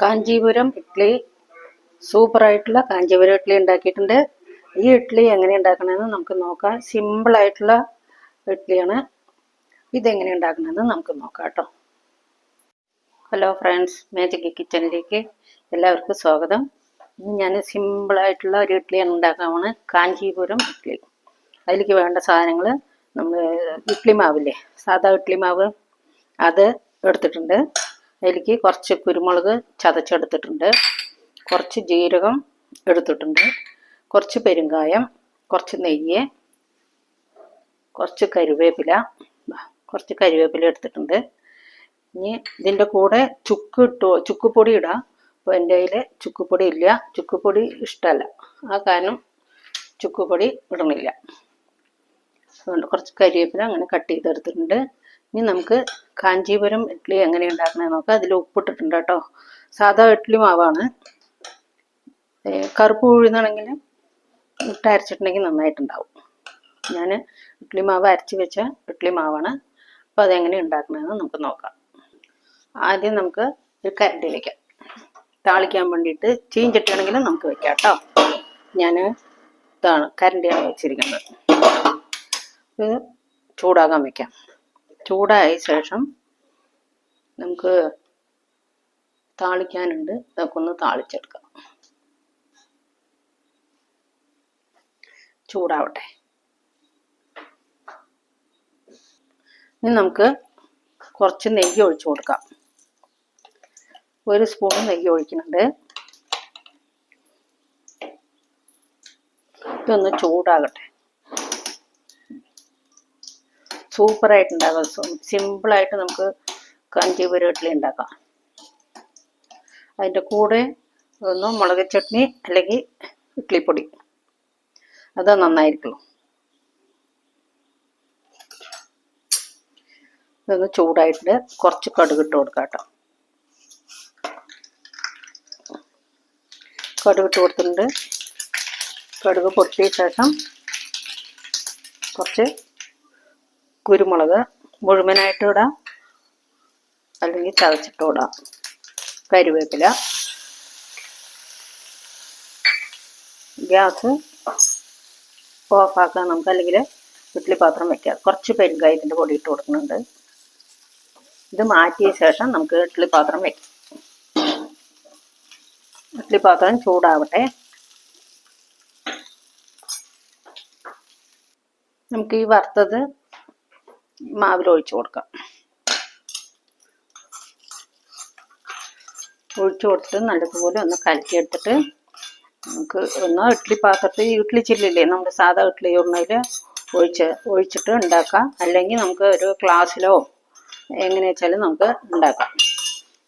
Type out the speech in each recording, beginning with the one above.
കാഞ്ചീപുരം ഇഡ്ഡലി സൂപ്പറായിട്ടുള്ള കാഞ്ചീപുരം ഇഡ്ഡലി ഉണ്ടാക്കിയിട്ടുണ്ട്. ഈ ഇഡ്ഡലി എങ്ങനെ ഉണ്ടാക്കണമെന്ന് നമുക്ക് നോക്കാം. സിമ്പിളായിട്ടുള്ള ഇഡ്ഡലിയാണ് ഇതെങ്ങനെ ഉണ്ടാക്കണമെന്ന് നമുക്ക് നോക്കാം കേട്ടോ. ഹലോ ഫ്രണ്ട്സ് മാജിക് കിച്ചണിലേക്ക് എല്ലാവർക്കും സ്വാഗതം. ഇന്ന് ഞാൻ സിമ്പിളായിട്ടുള്ള ഒരു ഇഡ്ഡലിയാണ് ഉണ്ടാക്കാമാണ് കാഞ്ചീപുരം ഇഡ്ഡലി അതിലേക്ക് വേണ്ട സാധനങ്ങൾ നമ്മൾ ഇഡ്ഡലി മാവില്ലേ സാധാ ഇഡ്ഡലി മാവ് അത് എടുത്തിട്ടുണ്ട്. അതിലേക്ക് കുറച്ച് കുരുമുളക് ചതച്ചെടുത്തിട്ടുണ്ട്. കുറച്ച് ജീരകം എടുത്തിട്ടുണ്ട്. കുറച്ച് പെരുങ്കായം കുറച്ച് നെയ്യ് കുറച്ച് കരുവേപ്പില. കുറച്ച് കരുവേപ്പില എടുത്തിട്ടുണ്ട്. ഇനി ഇതിന്റെ കൂടെ ചുക്ക് ഇട്ടു ചുക്കുപൊടി ഇടാം. അപ്പോൾ എന്റെ കയ്യിൽ ചുക്കുപൊടി ഇല്ല. ചുക്കുപൊടി ഇഷ്ടമല്ല ആ കാരണം ചുക്കുപൊടി ഇടണില്ല അതുകൊണ്ട് കുറച്ച് കരിവേപ്പില അങ്ങനെ കട്ട് ചെയ്തെടുത്തിട്ടുണ്ട്. ഇനി നമുക്ക് കാഞ്ചീപുരം ഇഡ്ഡലി എങ്ങനെ ഉണ്ടാക്കണമെന്ന് നോക്കാം. അതിൽ ഉപ്പിട്ടിട്ടുണ്ട് കേട്ടോ. സാധാ ഇഡ്ഡലി മാവാണ്. കറുപ്പ് ഉഴുന്നാണെങ്കിൽ ഇട്ട് അരച്ചിട്ടുണ്ടെങ്കിൽ നന്നായിട്ടുണ്ടാവും. ഞാൻ ഇഡ്ഡലി മാവ് അരച്ച് വെച്ച ഇഡ്ഡലി മാവാണ്. അപ്പോൾ അതെങ്ങനെ ഉണ്ടാക്കണമെന്ന് നമുക്ക് നോക്കാം. ആദ്യം നമുക്ക് ഒരു കരണ്ടി വയ്ക്കാം താളിക്കാൻ വേണ്ടിയിട്ട് ചീഞ്ചട്ടിയാണെങ്കിലും നമുക്ക് വെക്കാം കേട്ടോ. ഞാൻ ഇതാണ് കരണ്ടിയാണ് വെച്ചിരിക്കുന്നത്. ഇത് ചൂടാകാൻ വെക്കാം. ചൂടായ ശേഷം നമുക്ക് താളിക്കാനുണ്ട്. അതൊക്കെ ഒന്ന് താളിച്ചെടുക്കാം. ചൂടാവട്ടെ. ഇനി നമുക്ക് കുറച്ച് നെയ്യ് ഒഴിച്ചു കൊടുക്കാം. ഒരു സ്പൂൺ നെയ്യ് ഒഴിക്കുന്നുണ്ട്. ഇതൊന്ന് ചൂടാകട്ടെ. സൂപ്പറായിട്ടുണ്ടാകാം. സിമ്പിളായിട്ട് നമുക്ക് കാഞ്ചീപുരം ഇഡ്ഡലി ഉണ്ടാക്കാം. അതിന്റെ കൂടെ ഒന്ന് മുളക് ചട്നി അല്ലെങ്കിൽ ഇഡ്ഡലിപ്പൊടി അത് നന്നായിരിക്കുള്ളൂ ഇതൊന്ന് ചൂടായിട്ട് കുറച്ച് കടുക് ഇട്ട് കൊടുക്കാം കേട്ടോ. കടുക് ഇട്ട് കൊടുത്തിട്ടുണ്ട്. കടുക് പൊട്ടിയ ശേഷം കുറച്ച് കുരുമുളക് മുഴുവനായിട്ട് ഇടാം. അല്ലെങ്കിൽ ചതച്ചിട്ട് ഇടാം. കരുവേപ്പില. ഗ്യാസ് ഓഫാക്കാം നമുക്ക് അല്ലെങ്കിൽ ഇഡ്ഡലി പാത്രം വെക്കാം. കുറച്ച് പെരുങ്കായത്തിന്റെ പൊടി ഇട്ട് കൊടുക്കുന്നുണ്ട്. ഇത് മാറ്റിയ ശേഷം നമുക്ക് ഇഡ്ഡലി പാത്രം വെക്കാം. ഇഡ്ഡലി പാത്രം ചൂടാവട്ടെ. നമുക്ക് ഈ വറുത്തത് മാവിൽ ഒഴിച്ചു കൊടുക്കാം. ഒഴിച്ചു കൊടുത്തിട്ട് നല്ലതുപോലെ ഒന്ന് കലക്കിയെടുത്തിട്ട് നമുക്ക് ഒന്ന് ഇഡ്ഡലി പാത്രത്തിൽ ഇഡ്ഡലി ചില്ലില്ലേ നമ്മുടെ സാധാ ഇഡ്ഡലി ഉണ്ണയിൽ ഒഴിച്ച് ഒഴിച്ചിട്ട് ഉണ്ടാക്കാം. അല്ലെങ്കിൽ നമുക്ക് ഒരു ഗ്ലാസ്സിലോ എങ്ങനെ വെച്ചാലും നമുക്ക് ഉണ്ടാക്കാം.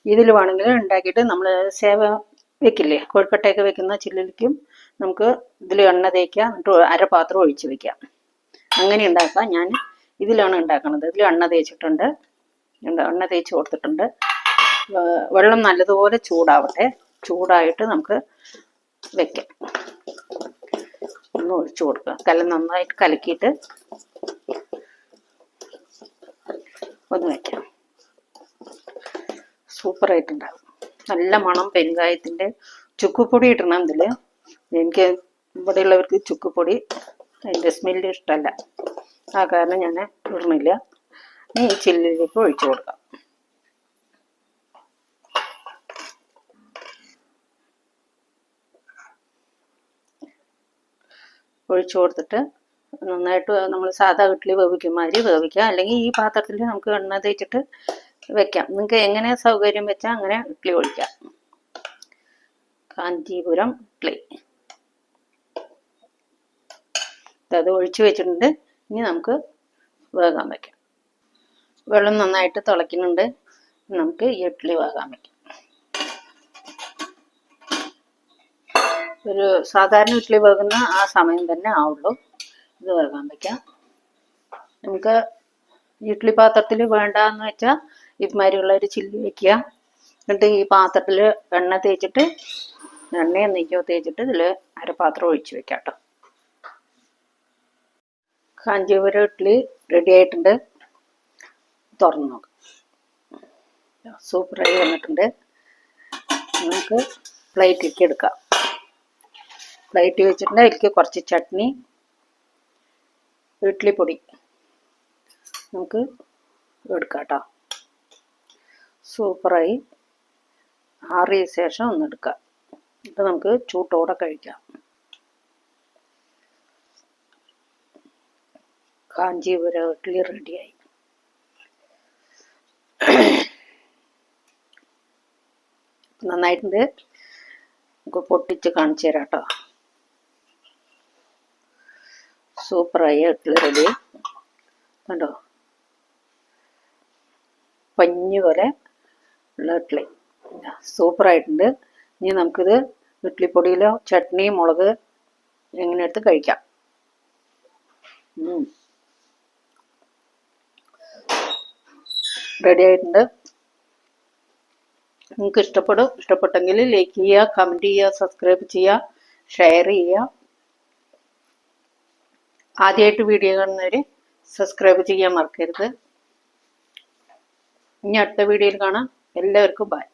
ഇതിൽ വേണമെങ്കിൽ ഉണ്ടാക്കിയിട്ട് നമ്മൾ സേവ വെക്കില്ലേ കോഴിക്കട്ടയൊക്കെ വെക്കുന്ന ചില്ലിലേക്കും നമുക്ക് ഇതിൽ എണ്ണ തേക്കാം എന്നിട്ട് അരപാത്രം ഒഴിച്ച് വെക്കാം. അങ്ങനെ ഉണ്ടാക്കാം. ഞാൻ ഇതിലാണ് ഉണ്ടാക്കുന്നത് ഇതിൽ എണ്ണ തേച്ചിട്ടുണ്ട്. എന്താ എണ്ണ തേച്ച് കൊടുത്തിട്ടുണ്ട്. വെള്ളം നല്ലതുപോലെ ചൂടാവട്ടെ. ചൂടായിട്ട് നമുക്ക് വെക്കാം. ഒന്ന് ഒഴിച്ചു കൊടുക്കുക. കല നന്നായിട്ട് കലക്കിയിട്ട് ഒന്ന് വെക്കാം. സൂപ്പറായിട്ടുണ്ടാകും നല്ല മണം പെരുങ്കായത്തിന്റെ ചുക്കുപൊടി ഇടണം ഇതിൽ എനിക്ക് ഇവിടെയുള്ളവർക്ക് ചുക്കുപൊടി അതിന്റെ സ്മെല്ല് ഇഷ്ടമല്ല. ആ കാരണം ഞാൻ ഇടുന്നില്ല ഇനി ഈ ചില്ലിലേക്ക് ഒഴിച്ചു കൊടുക്കാം. ഒഴിച്ചു കൊടുത്തിട്ട് നന്നായിട്ട് നമ്മൾ സാധാ ഇഡ്ഡലി വേവിക്കുമാതിരി മാതിരി വേവിക്കാം. അല്ലെങ്കിൽ ഈ പാത്രത്തിൽ നമുക്ക് എണ്ണ തേച്ചിട്ട് വെക്കാം. നിങ്ങൾക്ക് എങ്ങനെ സൗകര്യം വെച്ചാൽ അങ്ങനെ ഇഡ്ഡലി ഒഴിക്കാം. കാഞ്ചീപുരം ഇഡ്ഡലി അത് ഒഴിച്ചു വെച്ചിട്ടുണ്ട്. ഇനി നമുക്ക് വേകാൻ വെക്കാം. വെള്ളം നന്നായിട്ട് തിളയ്ക്കുന്നുണ്ട്. നമുക്ക് ഈ ഇഡ്ഡലി വേകാൻ വെക്കാം. ഒരു സാധാരണ ഇഡ്ഡലി വേകുന്ന ആ സമയം തന്നെ ആവുള്ളൂ. ഇത് വേകാൻ വെക്കാം. നമുക്ക് ഇഡ്ഡലി പാത്രത്തിൽ വേണ്ടെന്ന് വെച്ചാൽ ഇതുമാതിരിയുള്ള ഒരു ചില്ലി വെക്കുക. എന്നിട്ട് ഈ പാത്രത്തിൽ എണ്ണ തേച്ചിട്ട് എണ്ണയോ നെയ്യോ തേച്ചിട്ട് ഇതിൽ അരപാത്രം ഒഴിച്ച് വെക്കാം കേട്ടോ കാഞ്ചീപുരം ഇഡ്ഡലി റെഡി ആയിട്ടുണ്ട്. തുറന്നു നോക്കാം. സൂപ്പറായി വന്നിട്ടുണ്ട്. നമുക്ക് പ്ലേറ്റിലേക്ക് എടുക്കാം. പ്ലേറ്റ് വെച്ചിട്ടുണ്ട്. അതിലേക്ക് കുറച്ച് ചട്നി ഇഡ്ഡലിപ്പൊടി നമുക്ക് എടുക്കാം കേട്ടോ. സൂപ്പറായി ആറിയ ശേഷം ഒന്ന് എടുക്കാം. ഇത് നമുക്ക് ചൂട്ടോടെ കഴിക്കാം. കാഞ്ചീപുരം ഇഡ്ഡലി റെഡിയായി നന്നായിട്ടുണ്ട്. നമുക്ക് പൊട്ടിച്ച് കാണിച്ചു തരാം കേട്ടോ സൂപ്പറായി ഇഡ്ഡലി റെഡി കണ്ടോ? പഞ്ഞ് പോലെ ഉള്ള ഇഡ്ഡലി സൂപ്പറായിട്ടുണ്ട് ഇനി നമുക്കിത് ഇഡ്ഡലിപ്പൊടിയിലോ ചട്നി മുളക് എങ്ങനെ എടുത്ത് കഴിക്കാം റെഡി ആയിട്ടുണ്ട്. നിങ്ങൾക്ക് ഇഷ്ടപ്പെടും ഇഷ്ടപ്പെട്ടെങ്കിൽ ലൈക്ക് ചെയ്യുക കമന്റ് ചെയ്യുക സബ്സ്ക്രൈബ് ചെയ്യുക ഷെയർ ചെയ്യുക. ആദ്യമായിട്ട് വീഡിയോ കാണുന്നവർ സബ്സ്ക്രൈബ് ചെയ്യാൻ മറക്കരുത്. ഇനി അടുത്ത വീഡിയോയിൽ കാണാം. എല്ലാവർക്കും ബൈ